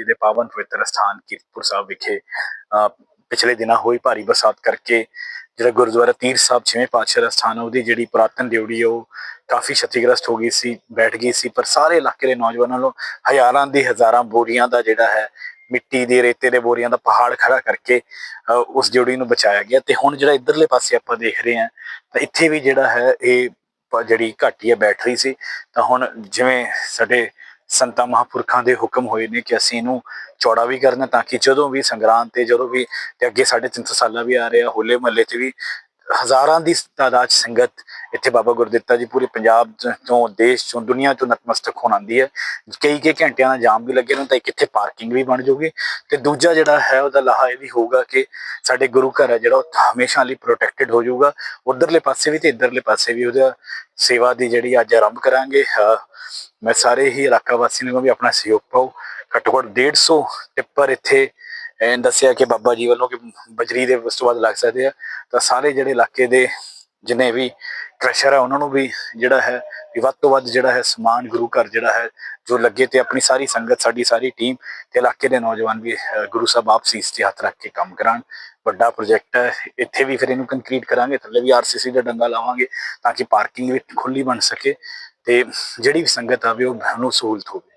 ਜੀ ਦੇ ਪਾਵਨ ਪਵਿੱਤਰ ਸਥਾਨ ਕੀਰਤਪੁਰ ਸਾਹਿਬ ਵਿਖੇ ਪਿਛਲੇ ਦਿਨਾਂ ਹੋਈ ਭਾਰੀ ਬਰਸਾਤ ਕਰਕੇ ਜਿਹੜਾ ਗੁਰਦੁਆਰਾ ਤੀਰ ਸਾਹਿਬ ਛੇਵੇਂ ਪਾਤਸ਼ਾਹ ਦਾ ਸਥਾਨ ਹੈ ਉਹਦੀ ਜਿਹੜੀ ਪੁਰਾਤਨ ਡਿਊੜੀ ਉਹ ਕਾਫੀ ਛਤੀਗ੍ਰਸਤ ਹੋ ਗਈ ਸੀ ਬੈਠ ਗਈ ਸੀ ਪਰ ਸਾਰੇ ਇਲਾਕੇ ਦੇ ਨੌਜਵਾਨਾਂ ਨੂੰ ਹਜ਼ਾਰਾਂ ਦੀ ਹਜ਼ਾਰਾਂ ਬੋਰੀਆਂ ਦਾ ਜਿਹੜਾ ਹੈ ਮਿੱਟੀ ਦੇ ਰੇਤੇ ਦੇ ਬੋਰੀਆਂ ਦਾ ਪਹਾੜ ਖੜਾ ਕਰਕੇ ਅ, ਉਸ ਡਿਊੜੀ ਨੂੰ ਬਚਾਇਆ ਗਿਆ। ਤੇ ਹੁਣ ਜਿਹੜਾ ਇਧਰਲੇ ਪਾਸੇ ਆਪਾਂ ਦੇਖ ਰਹੇ ਹਾਂ ਤਾਂ ਇੱਥੇ ਵੀ ਜਿਹੜਾ ਹੈ ਇਹ ਜਿਹੜੀ ਘਾਟੀ ਹੈ ਬੈਠ ਰਹੀ ਸੀ। ਤਾਂ ਹੁਣ ਜਿਵੇਂ ਸਾਡੇ ਸੰਤਾਂ ਮਹਾਂਪੁਰਖਾਂ ਦੇ ਹੁਕਮ ਹੋਏ ਨੇ ਕਿ ਅਸੀਂ ਇਹਨੂੰ ਚੌੜਾ ਵੀ ਕਰਨਾ ਤਾਂ ਕਿ ਜਦੋਂ ਵੀ ਸੰਗਰਾਂਦ ਤੇ ਜਦੋਂ ਵੀ ਤੇ ਅੱਗੇ ਸਾਡੇ 300 ਸਾਲਾ ਵੀ ਆ ਰਿਹਾ ਹੋਲੇ ਮਹੱਲੇ ਚ ਵੀ ਹਜ਼ਾਰਾਂ ਦੀ ਤਾਦਾਦ ਸੰਗਤ ਇੱਥੇ ਬਾਬਾ ਗੁਰਦਿੱਤਾ ਜੀ ਪੂਰੇ ਪੰਜਾਬ 'ਚ- ਤੋਂ, ਦੇਸ਼ ਤੋਂ ਦੁਨੀਆ ਤੋਂ ਨਤਮਸਤਕ ਹੋਣ ਆਉਂਦੀ ਹੈ। ਕਈ ਕਈ ਘੰਟਿਆਂ ਦਾ ਜਾਮ ਵੀ ਲੱਗੇ ਨੂੰ, ਤਾਂ ਇੱਕ ਇੱਥੇ ਪਾਰਕਿੰਗ ਵੀ ਬਣ ਜੂਗੀ ਤੇ ਦੂਜਾ ਜਿਹੜਾ ਹੈ ਉਹਦਾ ਲਾਹਾ ਇਹ ਵੀ ਹੋਊਗਾ ਕਿ ਸਾਡੇ ਗੁਰੂ ਘਰ ਹੈ ਜਿਹੜਾ ਉਹ ਹਮੇਸ਼ਾ ਲਈ ਪ੍ਰੋਟੈਕਟਿਡ ਹੋ ਜਾਊਗਾ। ਉਧਰਲੇ ਪਾਸੇ ਵੀ ਤੇ ਇਧਰਲੇ ਪਾਸੇ ਵੀ ਉਹਦਾ ਸੇਵਾ ਦੀ ਜਿਹੜੀ ਅੱਜ ਆਰੰਭ ਕਰਾਂਗੇ। ਅਹ ਮੈਂ ਸਾਰੇ ਹੀ ਇਲਾਕਾ ਵਾਸੀਆਂ ਨੂੰ ਵੀ ਆਪਣਾ ਸਹਿਯੋਗ ਪਾਓ ਘੱਟੋ ਘੱਟ 150 ਟਿੱਪਰ ਇੱਥੇ ਦੱਸਿਆ ਕਿ ਬਾਬਾ ਜੀ ਵੱਲੋਂ ਕਿ ਬਜਰੀ ਦੇ ਉਸ ਤੋਂ ਬਾਅਦ ਲੱਗ ਸਕਦੇ ਆ। ਤਾਂ ਸਾਰੇ ਜਿਹੜੇ ਇਲਾਕੇ ਦੇ ਜਿਨੇ ਵੀ ਕ੍ਰਸ਼ਰ ਹੈ ਉਹਨਾਂ ਨੂੰ ਵੀ ਜਿਹੜਾ ਹੈ, ਵੀ ਵੱਧ ਤੋਂ ਵੱਧ ਜਿਹੜਾ ਹੈ ਸਮਾਨ, ਗੁਰੂ ਘਰ ਜਿਹੜਾ ਹੈ, ਜੋ ਲੱਗੇ ਤੇ ਆਪਣੀ ਸਾਰੀ ਸੰਗਤ, ਸਾਡੀ ਸਾਰੀ ਟੀਮ ਤੇ ਇਲਾਕੇ ਦੇ ਨੌਜਵਾਨ ਵੀ ਗੁਰੂ ਸਾਹਿਬ ਆਪ ਸੀਸ ਤੇ ਹੱਥ ਰੱਖ ਕੇ ਕੰਮ ਕਰਾਉਣ। ਵੱਡਾ ਪ੍ਰੋਜੈਕਟ ਹੈ। ਇੱਥੇ ਵੀ ਫਿਰ ਇਹਨੂੰ ਕੰਕਰੀਟ ਕਰਾਂਗੇ, ਥੱਲੇ ਵੀ ਆਰਸੀਸੀ ਦਾ ਡੰਗਾ ਲਾਵਾਂਗੇ ਤਾਂ ਕਿ ਪਾਰਕਿੰਗ ਵੀ ਖੁੱਲੀ ਬਣ ਸਕੇ। ਤੇ ਜਿਹੜੀ ਵੀ ਸੰਗਤ ਆਵੇ ਉਹ ਨੂੰ ਸਹੂਲਤ ਹੋਵੇ।